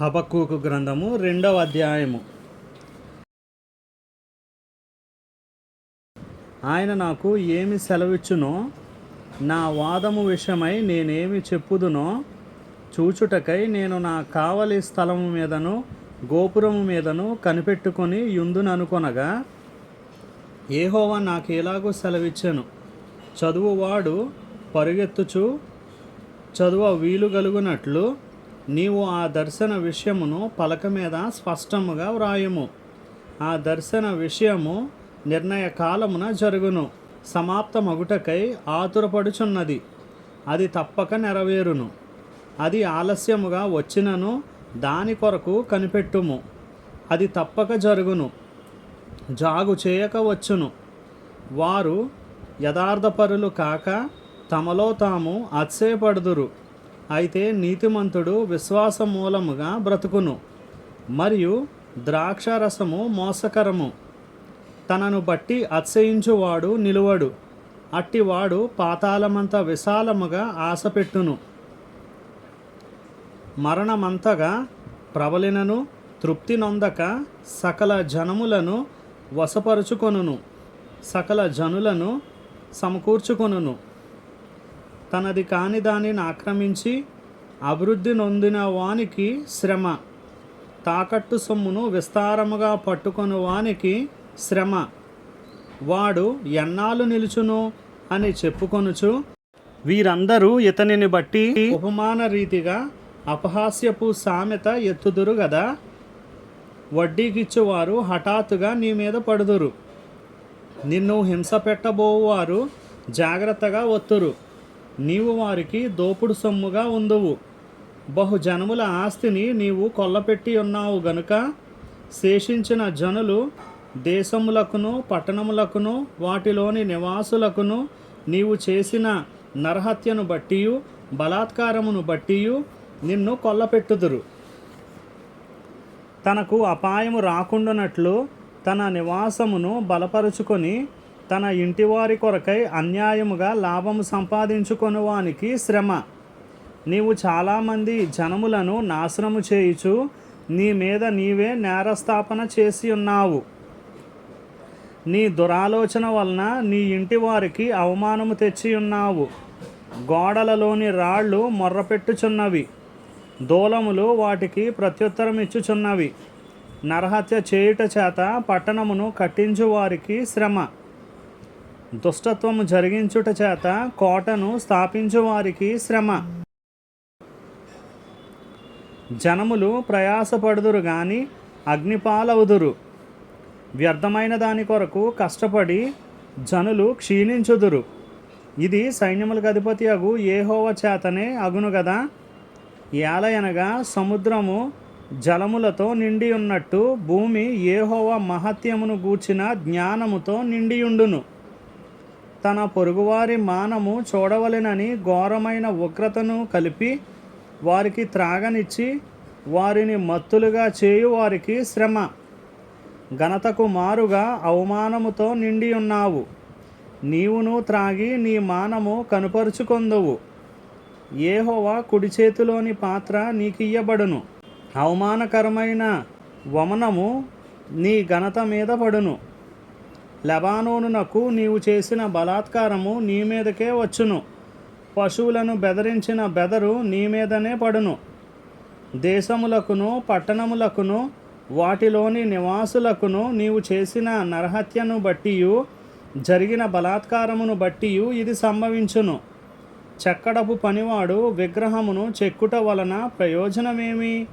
హబక్కుకు గ్రంథము రెండవ అధ్యాయము. ఆయన నాకు ఏమి సెలవిచ్చునో నా వాదము విషయమై నేనేమి చెప్పుదునో చూచుటకై నేను నా కావలి స్థలము మీదను గోపురము మీదను కనిపెట్టుకొని యుందుననుకొనగా ఏహోవా నాకు ఎలాగో సెలవిచ్చాను. చదువువాడు పరుగెత్తుచు చదువ వీలు కలుగునట్లు నీవు ఆ దర్శన విషయమును పలక మీద స్పష్టముగా వ్రాయము. ఆ దర్శన విషయము నిర్ణయ కాలమున జరుగును. సమాప్తమగుటకై ఆతురపడుచున్నది. అది తప్పక నెరవేరును. అది ఆలస్యముగా వచ్చినను దాని కొరకు కనిపెట్టుము. అది తప్పక జరుగును. జాగు చేయక వచ్చును. వారు యథార్థపరులు కాక తమలో తాము అత్సేపడుదురు అయితే నీతిమంతుడు విశ్వాస మూలముగా బ్రతుకును మరియు ద్రాక్షరసము మోసకరము. తనను బట్టి అత్సయించువాడు నిలువడు అట్టివాడు పాతాళమంత విశాలముగా ఆశపెట్టును. మరణమంతగా ప్రబలినను తృప్తి నొందక సకల జనములను వశపరుచుకొనును సకల జనులను సమకూర్చుకొనును. తనది కాని దానిని ఆక్రమించి అభివృద్ధి నొందిన వానికి శ్రమ. తాకట్టు సొమ్మును విస్తారముగా పట్టుకొని వానికి శ్రమ. వాడు ఎన్నాళ్ళు నిలుచును అని చెప్పుకొనుచు వీరందరూ ఇతనిని బట్టి ఉపమాన రీతిగా అపహాస్యపు సామెత ఎత్తుదురు గదా? వడ్డీకిచ్చువారు హఠాత్తుగా నీ మీద పడుదురు. నిన్ను హింస పెట్టబోవారు జాగ్రత్తగా ఒత్తురు. నీవు వారికి దోపుడు సొమ్ముగా ఉందువు. బహుజనముల ఆస్తిని నీవు కొల్లపెట్టి ఉన్నావు గనుక శేషించిన జనులు దేశములకును పట్టణములకును వాటిలోని నివాసులకును నీవు చేసిన నరహత్యను బట్టియు బలాత్కారమును బట్టియు నిన్ను కొల్లపెట్టుదురు. తనకు అపాయము రాకుండానట్లు తన నివాసమును బలపరుచుకొని తన ఇంటివారి కొరకై అన్యాయముగా లాభము సంపాదించుకొనువానికి శ్రమ. నీవు చాలామంది జనములను నాశనము చేయుచు నీ మీద నీవే నేరస్థాపన చేసి ఉన్నావు నీ దురాలోచన వలన నీ ఇంటి వారికి అవమానము తెచ్చి ఉన్నావు గోడలలోని రాళ్ళు మొర్రపెట్టుచున్నవి. దూలములు వాటికి ప్రత్యుత్తరం ఇచ్చుచున్నవి నరహత్య చేయుట చేత పట్టణమును కట్టించు వారికి శ్రమ. దుష్టత్వము జరిగించుట చేత కోటను స్థాపించు వారికి శ్రమ. జనములు ప్రయాసపడుదురు గాని అగ్నిపాలవుదురు. వ్యర్థమైన దాని కొరకు కష్టపడి జనులు క్షీణించుదురు. ఇది సైన్యములకు అధిపతి అగు ఏహోవ చేతనే అగును కదా ఏలయనగా సముద్రము జలములతో నిండి ఉన్నట్టు భూమి ఏహోవ మహత్యమును గూర్చిన జ్ఞానముతో నిండియుండును. తన పొరుగువారి మానము చూడవలెనని ఘోరమైన ఉగ్రతను కలిపి వారికి త్రాగనిచ్చి వారిని మత్తులుగా చేయు వారికి శ్రమ. ఘనతకు మారుగా అవమానముతో నిండి ఉన్నావు. నీవును త్రాగి నీ మానము కనుపరుచుకొందువు. ఏహోవా కుడి చేతిలోని పాత్ర నీకియ్యబడును. అవమానకరమైన వమనము నీ ఘనత మీద పడును. లెబానోనునకు నీవు చేసిన బలాత్కారము నీ మీదకే వచ్చును. పశువులను బెదరించిన బెదరు నీ మీదనే పడును. దేశములకును పట్టణములకును వాటిలోని నివాసులకును నీవు చేసిన నరహత్యను బట్టియు జరిగిన బలాత్కారమును బట్టియు ఇది సంభవించును. చెక్కడపు పనివాడు విగ్రహమును చెక్కుట వలన ప్రయోజనమేమి?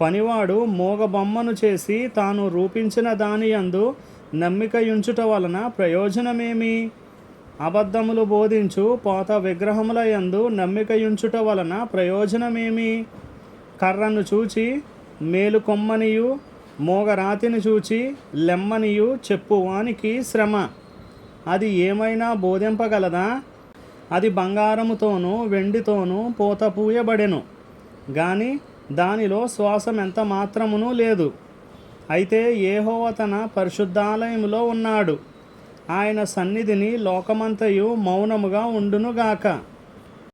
పనివాడు మోగబొమ్మను చేసి తాను రూపించిన దాని యందు నమ్మికయుంచుట వలన ప్రయోజనమేమి? అబద్ధములు బోధించు పోత విగ్రహముల యందు నమ్మికయుంచుట వలన ప్రయోజనమేమి? కర్రను చూచి మేలు కొమ్మనియు మోగరాతిని చూచి లెమ్మనియు చెప్పువానికి శ్రమ. అది ఏమైనా బోధింపగలదా? అది బంగారముతోనూ వెండితోనూ పూత పూయబడెను గాని దానిలో శ్వాసం ఎంత మాత్రమునూ లేదు. అయితే ఏహోవ తన పరిశుద్ధాలయములో ఉన్నాడు. ఆయన సన్నిధిని లోకమంతయు మౌనముగా ఉండునుగాక.